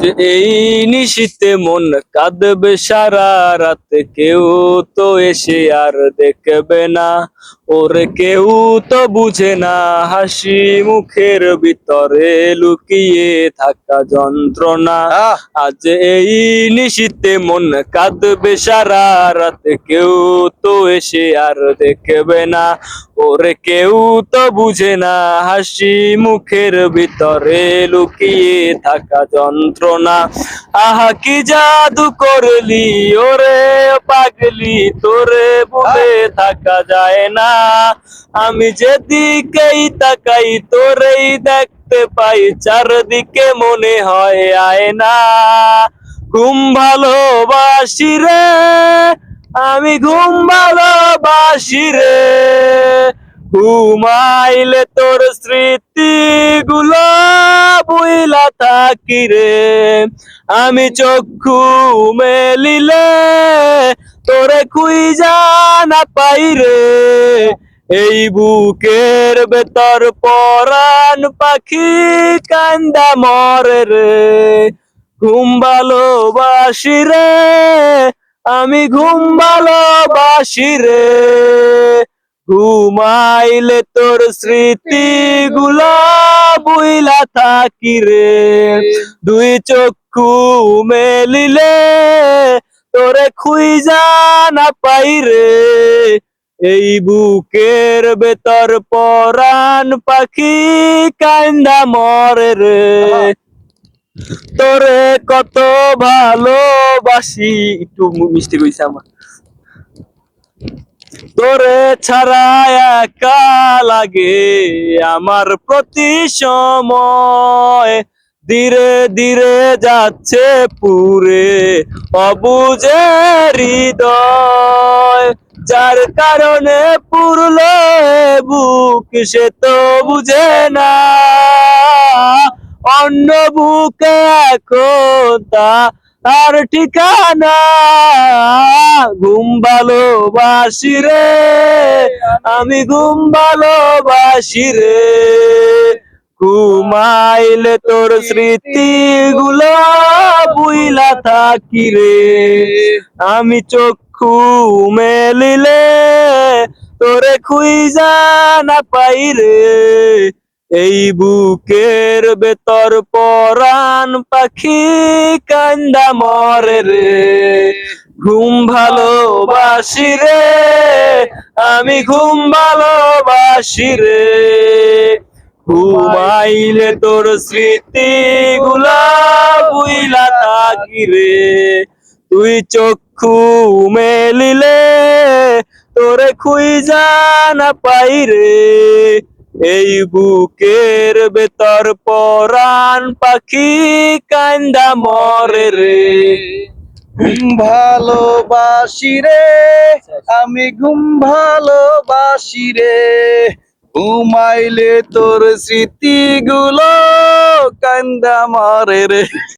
এই নিশীতে মন কাঁদবে সারা রাত কেউ তো এসে আর দেখবে না। ওর কেউ তো বুঝে না হাসি মুখের ভিতরে লুকিয়ে থাকা যন্ত্রণা। আজ এই নিশীতে মন কাঁদবে সারা রাত কেউ তো এসে আর দেখবে না। ওরে কেউ তো বুঝে না, হাসি মুখের ভিতরে লুকিয়ে থাকা যন্ত্রণা। আহা, কি জাদু করলি ওরে পাগলি, তোরে বলে থাকা যায় না। আমি যেদিকেই তাকাই, তোরেই দেখতে পাই, চারদিকে মনে হয় আয় না ঘুম ভালোবাসি রে, আমি ঘুম ভালোবাসি রে। ঘুমাইলে তোর স্মৃতি গুলো বুইলা থাকি রে। আমি চক্ষু মেলিলে তোরে খুইজা না পাই রে। এই বুকের ভেতর পরাণ পাখি কান্দা মরে রে। ঘুম ভালোবাসি রে, আমি ঘুম ভালোবাসি রে। ঘুমাইলে তোর স্মৃতি গুলা বুইলা থাকি রে। দুই চক্ষু মেলিলে তোরে খুইজা না পাই রে। এই বুকের ভেতর পরাণ পাখি কান্দা মরে রে। তোরে কত ভালোবাসি। একটু মিষ্টি কইছে আমার। তোরে ছাড়া একা লাগে আমার প্রতি সময়। ধীরে ধীরে যাচ্ছে পুরে অবুঝে হৃদয়। যার কারণে পুরলো বুক, সে তো বুঝে না। অন্য বুকে এখন তা আর ঠিকানা ঘুম ভালোবাসি রে, আমি ঘুম ভালোবাসি রে। ঘুমাইলে তোর স্মৃতি গুলো বুইলা থাকি রে। আমি চক্ষু মেলিলে তোরে খুইজা না পাই রে। এই বুকের ভেতর পরাণ পাখি কান্দা মরে রে। ঘুম ভালোবাসি রে, আমি ঘুম ভালোবাসি রে। ঘুমাইলে তোর স্মৃতি গুলা বুইলা থাকি রে। তুই চক্ষু মেলিলে তোরে খুইজা না পাই রে। এই বুকের ভেতর পরাণ পাখি কান্দা মরে রে। ভালোবাসি রে, আমি ঘুম ভালোবাসি রে। ঘুমাইলে তোর স্মৃতি গুলো কান্দা মারে রে।